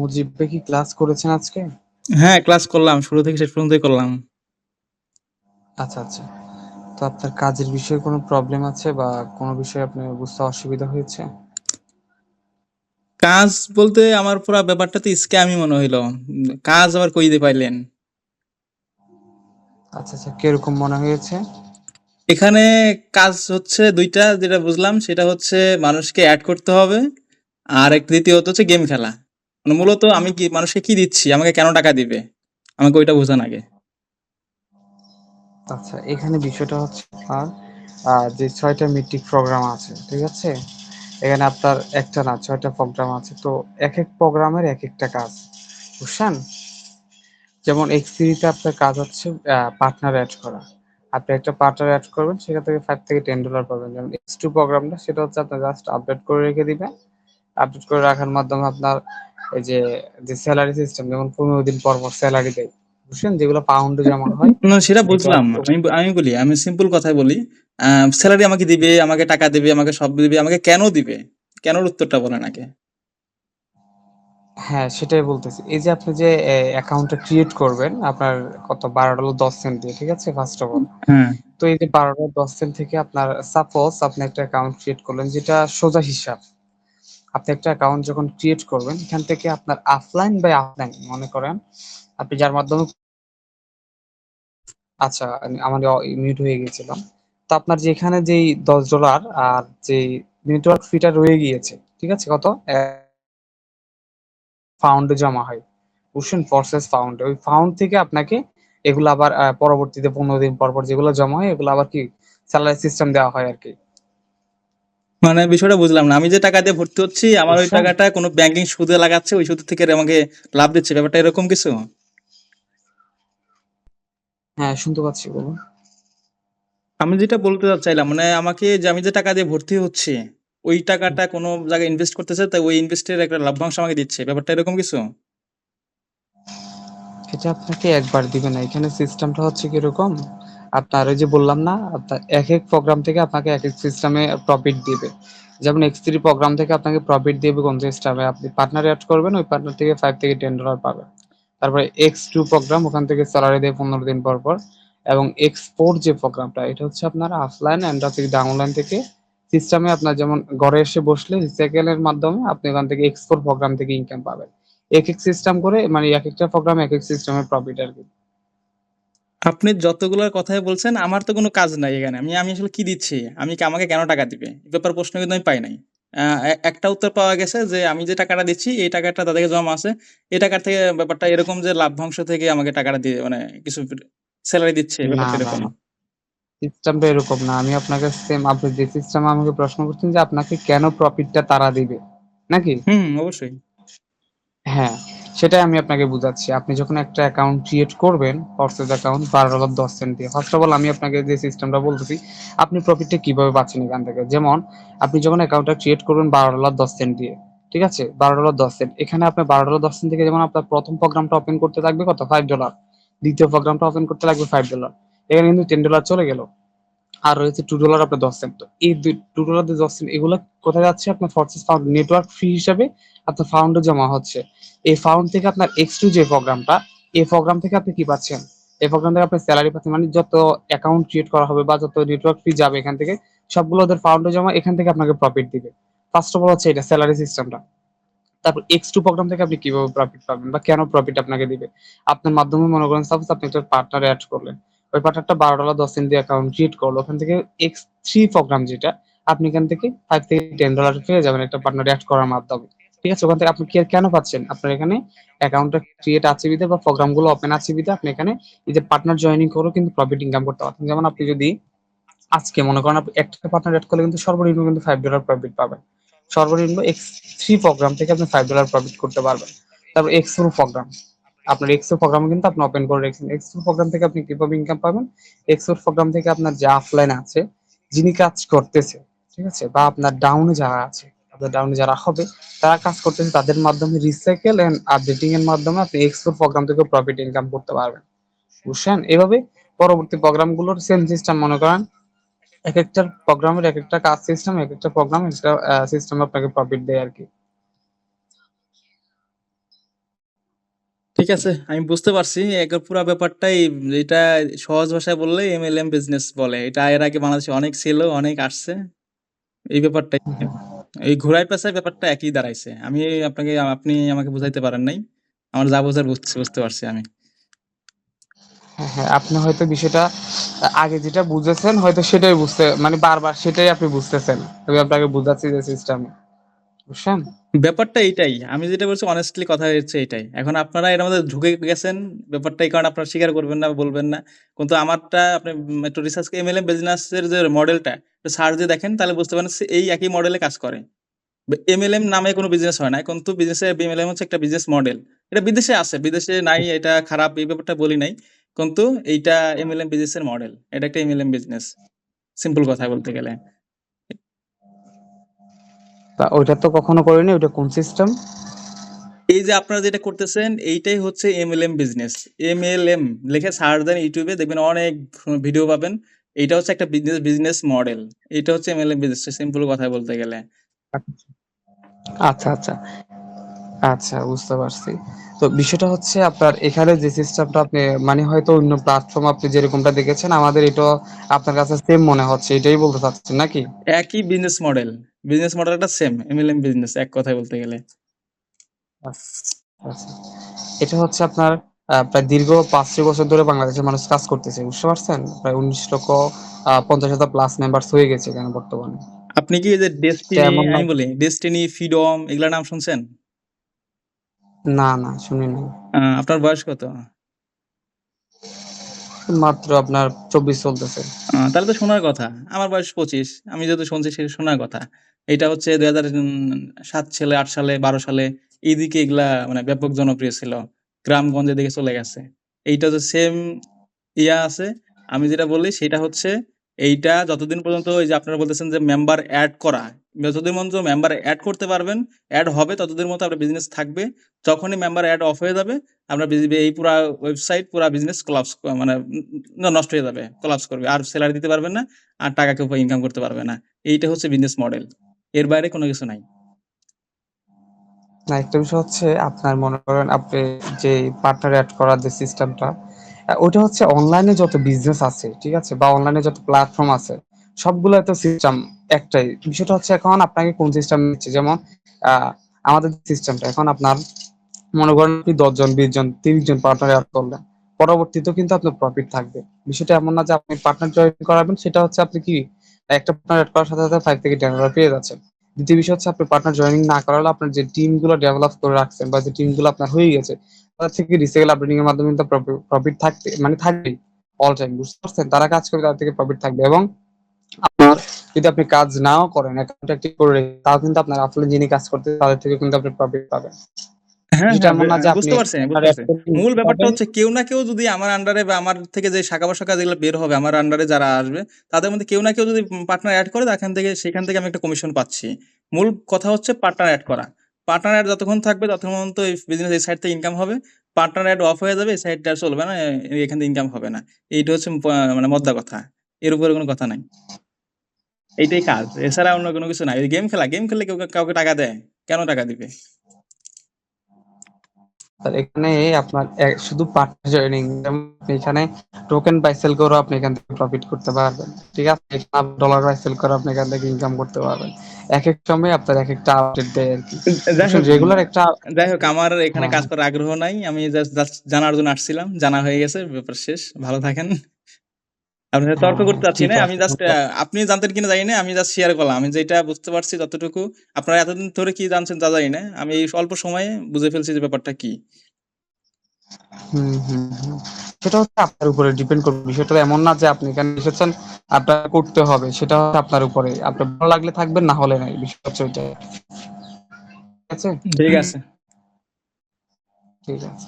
মুজিব ভাই কি ক্লাস করেছেন আজকে? হ্যাঁ, ক্লাস করলাম। শুরু থেকে শেষ পর্যন্তই করলাম। আচ্ছা, আচ্ছা। তো আপনার কাজের বিষয়ে কোনো প্রবলেম আছে বা কোনো বিষয়ে আপনার বুঝতে অসুবিধা হয়েছে? কাজ বলতে আমার পুরো ব্যাপারটা তো স্ক্যামই মনে হইল। কাজ আবার কই দিয়ে পাইলেন? আচ্ছা, আচ্ছা। কীরকম মনে হয়েছে? এখানে কাজ হচ্ছে দুইটা যেটা বুঝলাম সেটা হচ্ছে মানুষকে অ্যাড করতে হবে। আর এক দ্বিতীয়ত হচ্ছে গেম খেলা। মানে মূলত আমি কি মানুষকে কি দিচ্ছি? আমাকে কেন টাকা দিবে? আমাকে ওইটা বুঝান আগে। আচ্ছা, এখানে বিষয়টা হচ্ছে আপনার যে ৬ টা মেট্রিক প্রোগ্রাম আছে, ঠিক আছে? এখানে আপনার একটা না ছয়টা প্রোগ্রাম আছে। তো এক এক প্রোগ্রামের এক একটা কাজ। বুঝছেন? যেমন X3 তে আপনার কাজ হচ্ছে পার্টনার অ্যাড করা। আপনি একটা পার্টনার অ্যাড করবেন সেখান থেকে ফাইভ থেকে $10 পাবেন। যেমন এক্স টু প্রোগ্রামটা সেটা হচ্ছে আপনার জাস্ট আপডেট করে রেখে দিবেন। আপডেট করে রাখার মাধ্যমে আপনার এই যে, যে সেলারি সিস্টেম যেমন ১৫ দিন পর, পর স্যালারি দেয়। বুঝছেন? যেগুলো পাউন্ডে জমা হয় না সেটা বুঝলাম। আমি আমি বলি, আমি সিম্পল কথাই বলি। আ সেলারি আমাকে দিবে, আমাকে টাকা দিবে, আমাকে সব দিবে। আমাকে কেন দিবে? কেন উত্তরটা বলেন আগে। হ্যাঁ, সেটাই বলতেছি। এই যে আপনি যে অ্যাকাউন্টটা ক্রিয়েট করবেন আপনার কত $12.10 দিয়ে, ঠিক আছে? First of all. তো এই যে $12.10 থেকে আপনার সাপোজ আপনি একটা অ্যাকাউন্ট ক্রিয়েট করলেন যেটা সোজা হিসাব। আপনি একটা অ্যাকাউন্ট যখন ক্রিয়েট করবেন এখান থেকে আপনার অফলাইন বা অফলাইন মনে করেন আপনি যার মাধ্যমে আচ্ছা, আমি আমার মিউট হয়ে গিয়েছিলাম। তো আপনার যেখানে যেই $10 আর যেই নেটওয়ার্ক ফিটা রয়ে গিয়েছে, ঠিক আছে? কত? অ্যা পাউন্ডে জমা হয়। বুঝছেন? প্রসেস পাউন্ডে। ওই ফাউন্ড থেকে আপনাকে এগুলো আবার পরবর্তীতে ১৫ দিন পর, পর যেগুলো জমা হয় এগুলো আবার কি স্যালারি সিস্টেম দেওয়া হয় আরকি। মানে বিষয়টা বুঝলাম না। আমি যে টাকা দিয়ে ভর্তি হচ্ছি আমার ওই টাকাটা কোনো ব্যাংকিং সুদে লাগাচ্ছে, ওই সুদ থেকে আমাকে লাভ দিচ্ছে। ব্যাপারটা এরকম কিছু? হ্যাঁ, শুনতে পাচ্ছি বলুন। আমি যেটা বলতে চাইলাম মানে আমাকে যে আমি যে টাকা দিয়ে ভর্তি হচ্ছি, ওই টাকাটা কোনো জায়গায় ইনভেস্ট করতেছে তাই ওই ইনভেস্টের একটা লভ্যাংশ আমাকে দিচ্ছে। ব্যাপারটা এরকম কিছু? এটা আপনাকে একবার দিবে না। এখানে সিস্টেমটা হচ্ছে কীরকম? আপনার ওই যে বললাম না? এক এক প্রোগ্রাম থেকে আপনাকে একেক সিস্টেমে প্রফিট দিবে। যেমন এক্স থ্রি প্রোগ্রাম থেকে আপনাকে প্রফিট দিবে কোন সিস্টেমে? আপনি পার্টনার অ্যাড করবেন ওই পার্টনার থেকে ফাইভ থেকে $10 পাবেন। তারপরে এক্স টু প্রোগ্রাম ওখান থেকে স্যালারি দেয় ১৫ দিন পর, পর। এবং X4 যে প্রোগ্রামটা এটা হচ্ছে আপনার অফলাইন অ্যান্ড হচ্ছে ডাউনলাইন থেকে সিস্টেমে আপনার যেমন ঘরে এসে বসলে রিসাইকেল এর মাধ্যমে আপনি ওখান থেকে X4 প্রোগ্রাম থেকে ইনকাম পাবেন। এক এক সিস্টেম করে মানে এক একটা প্রোগ্রাম একেক সিস্টেমের প্রফিট আরকি। আপনি যতগুলার কথাই বলছেন আমার তো কোনো কাজ নাই এখানে। আমি আমি আসলে কি দিচ্ছি? আমি কি আমাকে কেন টাকা দিবে? এ ব্যাপারে প্রশ্ন কিন্তু আমি পাই নাই। একটা উত্তর পাওয়া গেছে যে আমি যে টাকাটা দিচ্ছি এই টাকাটা তাদেরকে জমা আছে। এই টাকার থেকে ব্যাপারটা এরকম যে লাভ্যাংশ থেকে আমাকে টাকাটা দিয়ে মানে কিছু স্যালারি দিচ্ছে এরকম। সিস্টেমটা এরকম না। আমি আপনাকে সেম আপনি যে সিস্টেমে আমাকে প্রশ্ন করছেন যে আপনাকে কেন প্রফিটটা তারা দিবে? নাকি? হুম, অবশ্যই। হ্যাঁ, সেটাই আমি আপনাকে বুঝাচ্ছি। আপনি যখন একটা অ্যাকাউন্ট ক্রিয়েট করবেন, ফরসেজ অ্যাকাউন্ট $12.10 দিয়ে। ফার্স্ট অফ অল আমি আপনাকে যে সিস্টেমটা বলতেছি, আপনি প্রফিটটা কীভাবে পাচ্ছেন এখান থেকে? যেমন আপনি যখন অ্যাকাউন্টটা ক্রিয়েট করবেন $12.10 দিয়ে, ঠিক আছে? $12.10 এখানে আপনার $12.10 থেকে যেমন আপনার ১ম প্রোগ্রামটা ওপেন করতে লাগবে কত? ফাইভ ডলার দ্বিতীয় প্রোগ্রামটা ওপেন করতে লাগবে ফাইভ ডলার এখানে কিন্তু $10 চলে গেল। আর রয়েছে $2 আপনার 10 সেন্ট। এই $2 দিয়ে 10 সেন্ট এগুলা কোথায় যাচ্ছে? আপনার ফরসেজ ফাউন্ড নেটওয়ার্ক ফি হিসাবে আপনার ফাউন্ডে জমা হচ্ছে। এই ফাউন্ড থেকে আপনার এক্স টু যে প্রোগ্রামটা, এই প্রোগ্রাম থেকে আপনি কি পাচ্ছেন? এই প্রোগ্রাম থেকে আপনি স্যালারি পাচ্ছেন। মানে যত অ্যাকাউন্ট ক্রিয়েট করা হবে বা যত নেটওয়ার্ক ফি যাবে এখান থেকে সবগুলো ওদের ফাউন্ডে জমা এখান থেকে আপনাকে প্রফিট দিবে। ফার্স্ট অফ অল হচ্ছে এটা সেলারি সিস্টেমটা। তারপর এক্স টু প্রোগ্রাম থেকে আপনি কীভাবে প্রফিট পাবেন বা কেন প্রফিট আপনাকে দিবে? আপনার মাধ্যমে মনে করেন সাপোজ আপনি একটা পার্টনার এড করলেন। ওই পার্টনারটা $12.10 দিয়ে অ্যাকাউন্ট ক্রিয়েট করল। ওখান থেকে এক্স থ্রি প্রোগ্রাম যেটা, আপনি এখান থেকে ফাইভ থেকে $10 পেয়ে যাবেন একটা পার্টনার এড করার মাধ্যমে। ঠিক আছে? ওখান থেকে আপনি কে কেন পাচ্ছেন? আপনার এখানে অ্যাকাউন্টটা ক্রিয়েট আছে বিধায় বা প্রোগ্রামগুলো ওপেন আছে বিধায় আপনি এখানে এই যে পার্টনার জয়েনিং করেও কিন্তু প্রফিট ইনকাম করতে পারছেন। যেমন আপনি যদি আজকে মনে করেন আপনি একটা পার্টনার এড করলে কিন্তু সর্বনিম্ন কিন্তু ফাইভ ডলার প্রফিট পাবেন। সর্বনিম্ন এক্স থ্রি প্রোগ্রাম থেকে আপনি ফাইভ ডলার প্রফিট করতে পারবেন। তারপর X4 প্রোগ্রাম। আপনার X4 প্রোগ্রাম কিন্তু আপনি ওপেন করে রেখেছেন। X4 প্রোগ্রাম থেকে আপনি কীভাবে ইনকাম পাবেন? X4 প্রোগ্রাম থেকে আপনার যে অফলাইন আছে, যিনি কাজ করতেছে, ঠিক আছে? বা আপনার ডাউনে যারা আছে, আপনার ডাউনে যারা হবে তারা কাজ করতেছে তাদের মাধ্যমে রিসাইকেল এন্ড আপডেটিং এর মাধ্যমে আপনি X4 প্রোগ্রাম থেকে প্রফিট ইনকাম করতে পারবেন। বুঝছেন? এভাবে পরবর্তী প্রোগ্রামগুলোর সেম সিস্টেম মনে করেন এক একটা প্রোগ্রামের এক একটা কাজ সিস্টেম, এক একটা প্রোগ্রাম সিস্টেম আপনাকে প্রফিট দেয় আরকি। আছে আমি বুঝতে পারছি। এক পুরা ব্যাপারটাই এটা সহজ ভাষায় বললে এমএলএম বিজনেস বলে। এটা এর আগে বাংলাদেশে অনেক ছিল অনেক আসছে। এই ব্যাপারটাই। এই ঘোড়ায় পেঁচায় ব্যাপারটা একই দাঁড়াইছে। আমি আপনাকে আপনি আমাকে বুঝাইতে পারেন নাই। আমার যা বোঝার বুঝতে বুঝতে পারছি আমি। হ্যাঁ, হ্যাঁ, আপনি হয়তো বিষয়টা আগে যেটা বুঝেছেন হয়তো সেটাই বুঝতে মানে বারবার সেটাই আপনি বুঝতেছেন। আমি আপনাকে বুঝাচ্ছি যে সিস্টেম বুঝছেন ব্যাপারটা এইটাই। আমি যেটা বলছি অনেস্টলি কথা হচ্ছে এটাই এখন আপনারা এর মধ্যে ঢুকে গেছেন ব্যাপারটা এই কারণে আপনারা স্বীকার করবেন না বলবেন না। কিন্তু আমারটা, আপনি একটু রিসার্চ এমএলএম বিজনেসের যে মডেলটা একটু সার্চ দিয়ে দেখেন, তাহলে বুঝতে পারেন এই একই মডেলে কাজ করে। এমএলএম নামে কোনো বিজনেস হয় না, কিন্তু বিজনেসে এমএলএম হচ্ছে একটা বিজনেস মডেল এটা বিদেশে আছে, বিদেশে নাই, এটা খারাপ, এই ব্যাপারটা বলি নাই। কিন্তু এইটা এমএলএম বিজনেসের মডেল এটা একটা এমএলএম বিজনেস সিম্পল কথা বলতে গেলে। তা ওইটা তো কখনো করিনি ওইটা কোন সিস্টেম এই যে আপনারা যেটা করতেছেন এইটাই হচ্ছে এমএলএম বিজনেস এমএলএম লিখে সার্চ দেন ইউটিউবে দেখবেন অনেক ভিডিও পাবেন। এটা হচ্ছে একটা বিজনেস বিজনেস মডেল এটা হচ্ছে এমএলএম বিজনেস সিম্পল কথা বলতে গেলে। আচ্ছা আচ্ছা। আচ্ছা বুঝতে পারছি। তো বিষয়টা হচ্ছে আপনার এখানে যে সিস্টেমটা আপনি মানে হয়তো অন্য প্ল্যাটফর্ম আপনি যেরকমটা দেখেছেন আমাদের এটা আপনার কাছে সেম মনে হচ্ছে এটাই বলতে চাচ্ছেন নাকি? একই বিজনেস মডেল বিজনেস মডেলটা সেম এমএলএম বিজনেস এক কথায় বলতে গেলে। আচ্ছা এটা হচ্ছে আপনার প্রায় দীর্ঘ পাঁচ ছয় বছর ধরে বাংলাদেশের মানুষ কাজ করতেছে বুঝতে পারছেন? প্রায় উনিশ লক্ষ পঞ্চাশ হাজার প্লাস মেম্বার্স হয়ে গেছে এখানে বর্তমানে। আপনি কি এই যে ডেস্টিনি। আমি বলি ডেস্টিনি ফ্রিডম এগুলা নাম শুনছেন? না না শুনি নাই। আপনার বয়স কত? মাত্র আপনার চব্বিশ চলতেছে। তাহলে তো শোনার কথা। আমার বয়স পঁচিশ আমি যেহেতু শুনছি সেটা শোনার কথা। এটা হচ্ছে দুই হাজার সাত সালে আট সালে বারো সালে এইদিকে এগুলা মানে ব্যাপক জনপ্রিয় ছিল। গ্রামগঞ্জের দিকে চলে গেছে। এইটা তো সেম ইয়া আছে আমি যেটা বলি সেটা হচ্ছে এইটা যতদিন পর্যন্ত ওই যে আপনারা বলতেছেন যে মেম্বার অ্যাড করা যতদিন পর্যন্ত মেম্বার অ্যাড করতে পারবেন অ্যাড হবে ততদিন মতো আপনার বিজনেস থাকবে। যখনই মেম্বার অ্যাড অফ হয়ে যাবে, আপনার এই পুরা ওয়েবসাইট পুরা বিজনেস কলাপস মানে নষ্ট হয়ে যাবে কলাপস করবে। আর স্যালারি দিতে পারবেন না, আর টাকা কেউ ইনকাম করতে পারবে না। এইটা হচ্ছে বিজনেস মডেল এর বাইরে কোনো কিছু নাই। একটা বিষয় হচ্ছে আপনার মনে করেন আপনি যে পার্টনার অ্যাড করার যে সিস্টেমটা ওটা হচ্ছে অনলাইনে যত বিজনেস আছে, ঠিক আছে? বা অনলাইনে যত প্ল্যাটফর্ম আছে সবগুলো তো সিস্টেম একটাই। বিষয়টা হচ্ছে এখন আপনাকে কোন সিস্টেম নিচ্ছে যেমন আমাদের সিস্টেমটা এখন আপনার মনে করেন আপনি দশজন বিশ জন তিরিশ জন পার্টনার অ্যাড করলেন। পরবর্তীতেও কিন্তু আপনার প্রফিট থাকবে। বিষয়টা এমন না যে আপনি পার্টনার জয়েন করাবেন, সেটা হচ্ছে আপনি কি, একটা পার্টনার অ্যাড করার সাথে সাথে ফাইভ থেকে টেন পেয়ে যাচ্ছেন। দ্বিতীয় বিষয় হচ্ছে আপনি পার্টনার জয়েনিং না করালে আপনার যে টিমগুলো ডেভেলপ করে রাখছেন বা যে টিমগুলো আপনার হয়ে গেছে, তাদের থেকে রিসেল আপডেটিং এর মাধ্যমে প্রফিট থাকতে মানে থাকবেই অল টাইম বুঝতে পারছেন? তারা কাজ করে তাদের থেকে প্রফিট থাকবে এবং আপনার যদি আপনি কাজ নাও করেন অ্যাকাউন্ট অ্যাক্টিভ করে তাও কিন্তু আপনার আসলে যিনি কাজ করতে তাদের থেকে কিন্তু আপনি প্রফিট পাবেন। হ্যাঁ হ্যাঁ বে- বুঝতে পারছি বুঝতে আপনার পারছি। একটা team মূল ব্যাপারটা হচ্ছে কেউ না কেউ যদি আমার আন্ডারে বা আমার থেকে যে শাখা পোশাখা যেগুলো বের হবে আমার আন্ডারে যারা আসবে তাদের মধ্যে কেউ না কেউ যদি পার্টনার অ্যাড করে সেখান থেকে সেখান থেকে আমি একটা কমিশন পাচ্ছি। মূল কথা হচ্ছে পার্টনার অ্যাড করা। পার্টনার অ্যাড যতক্ষণ থাকবে ততক্ষণ তো এই বিজনেস এই সাইড থেকে ইনকাম হবে। পার্টনার অ্যাড অফ হয়ে যাবে এই সাইডটা চলবে না এখান থেকে ইনকাম হবে না। এইটা হচ্ছে মানে মদ্দা কথা। এর উপরে কোনো কথা নাই। এইটাই কাজ। এছাড়া অন্য কোনো কিছু নাই। গেম খেলা। গেম খেললে কেউ কাউকে টাকা দেয়। কেন টাকা দিবে? এখানে আপনার শুধু পার্টনার জয়েনিং এখানে টোকেন বাই সেল করে আপনি এখান থেকে প্রফিট করতে পারবেন। ঠিক আছে? ডলার বাই সেল করে আপনি এখান থেকে ইনকাম করতে পারবেন। এক এক সময় আপনার এক একটা আপডেট দেয় আর কি। রেগুলার একটা যাই হোক আমার এখানে হ্যাঁ। কাজ করার আগ্রহ নাই। আমি জাস্ট জানার জন্য আসছিলাম। জানা হয়ে গেছে ব্যাপার শেষ। ভালো থাকেন। আপনার তর্ক হ্যাঁ, করতে চাচ্ছি না আমি জাস্ট আপনি জানতেন কিনা জানি না আমি জাস্ট শেয়ার করলাম। আমি যেটা বুঝতে পারছি যতটুকু আপনারা এতদিন ধরে কি জানছেন তা জানি না। আমি এই অল্প সময়ে বুঝে ফেলছি যে ব্যাপারটা কি। হুম হুম হুম। সেটা হচ্ছে আপনার উপরে ডিপেন্ড করবে। বিষয়টা এমন না যে আপনি এখানে এসেছেন আপনার করতে হবে। সেটা হচ্ছে আপনার উপরে। আপনার ভালো লাগলে থাকবেন না হলে নাই। বিষয় হচ্ছে ওইটা ঠিক আছে? ঠিক আছে। ঠিক আছে।